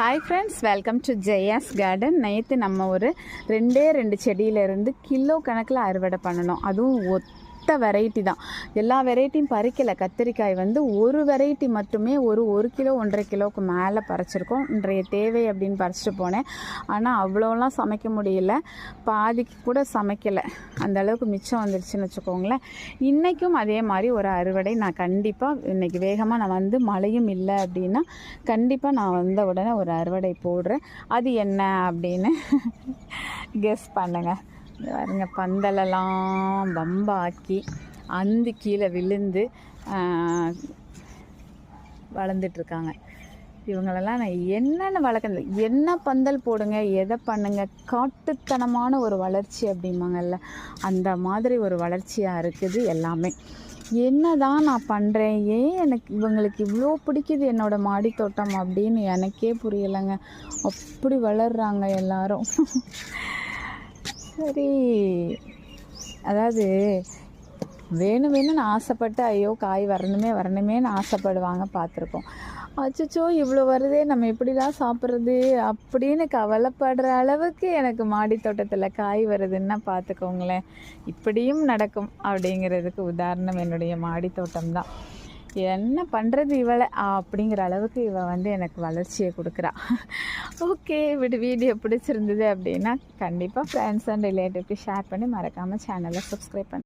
Hi friends welcome to Jaya's garden நேற்று நம்ம ஒரு ரெண்டே ரெண்டு செடியிலேருந்து கிலோ கணக்கில் அறுவடை பண்ணணும். அதுவும் ஒத்த வெரைட்டி தான். எல்லா வெரைட்டியும் பறிக்கலை. கத்திரிக்காய் வந்து ஒரு வெரைட்டி மட்டுமே ஒரு ஒரு கிலோ ஒன்றரை கிலோவுக்கு மேலே பறிச்சிருக்கோம். இன்றைய தேவை அப்படின்னு பறிச்சிட்டு போனேன். ஆனால் அவ்வளோலாம் சமைக்க முடியல. பாதிக்கு கூட சமைக்கலை. அந்த அளவுக்கு மிச்சம் வந்துருச்சுன்னு வச்சுக்கோங்களேன். இன்றைக்கும் அதே மாதிரி ஒரு அறுவடை நான் கண்டிப்பாக இன்றைக்கி வேகமாக நான் வந்து மழையும் இல்லை அப்படின்னா கண்டிப்பாக நான் வந்த உடனே ஒரு அறுவடை போடுறேன். அது என்ன அப்படின்னு கெஸ் பண்ணுங்கள் பாருங்க பந்தலெல்லாம் பம்பாக்கி அந்து கீழே விழுந்து வளர்ந்துட்டுருக்காங்க. இவங்களெல்லாம் நான் என்னென்ன வளர்க்குறது? என்ன பந்தல் போடுங்க எதை பண்ணுங்க? காட்டுத்தனமான ஒரு வளர்ச்சி அப்படிம்பாங்கல்ல அந்த மாதிரி ஒரு வளர்ச்சியாக இருக்குது எல்லாமே. என்னதான் நான் பண்ணுறேன் ஏன் எனக்கு இவங்களுக்கு இவ்வளோ பிடிக்குது என்னோடய மாடி தோட்டம் அப்படின்னு எனக்கே புரியலைங்க. அப்படி வளர்றாங்க எல்லாரும். சரி. அதாவது வேணும் வேணும்னு ஆசைப்பட்டு ஐயோ காய் வரணுமே வரணுமேன்னு ஆசைப்படுவாங்க பார்த்துருக்கோம் அச்சச்சோ இவ்வளோ வருதே நம்ம எப்படிலாம் சாப்பிட்றது? அப்படின்னு கவலைப்படுற அளவுக்கு எனக்கு மாடி தோட்டத்தில் காய் வருதுன்னா பார்த்துக்கோங்களேன். இப்படியும் நடக்கும் அப்படிங்கிறதுக்கு உதாரணம் என்னுடைய மாடி தோட்டம் தான் என்ன பண்ணுறது இவளை? அப்படிங்கிற அளவுக்கு இவள் வந்து எனக்கு வளர்ச்சியை கொடுக்குறா. ஓகே விடு வீடியோ பிடிச்சிருந்தது அப்படின்னா கண்டிப்பாக ஃப்ரெண்ட்ஸ் அண்ட் ரிலேட்டிவ்க்கு ஷேர் பண்ணி மறக்காமல் சேனலை சப்ஸ்கிரைப் பண்ணி.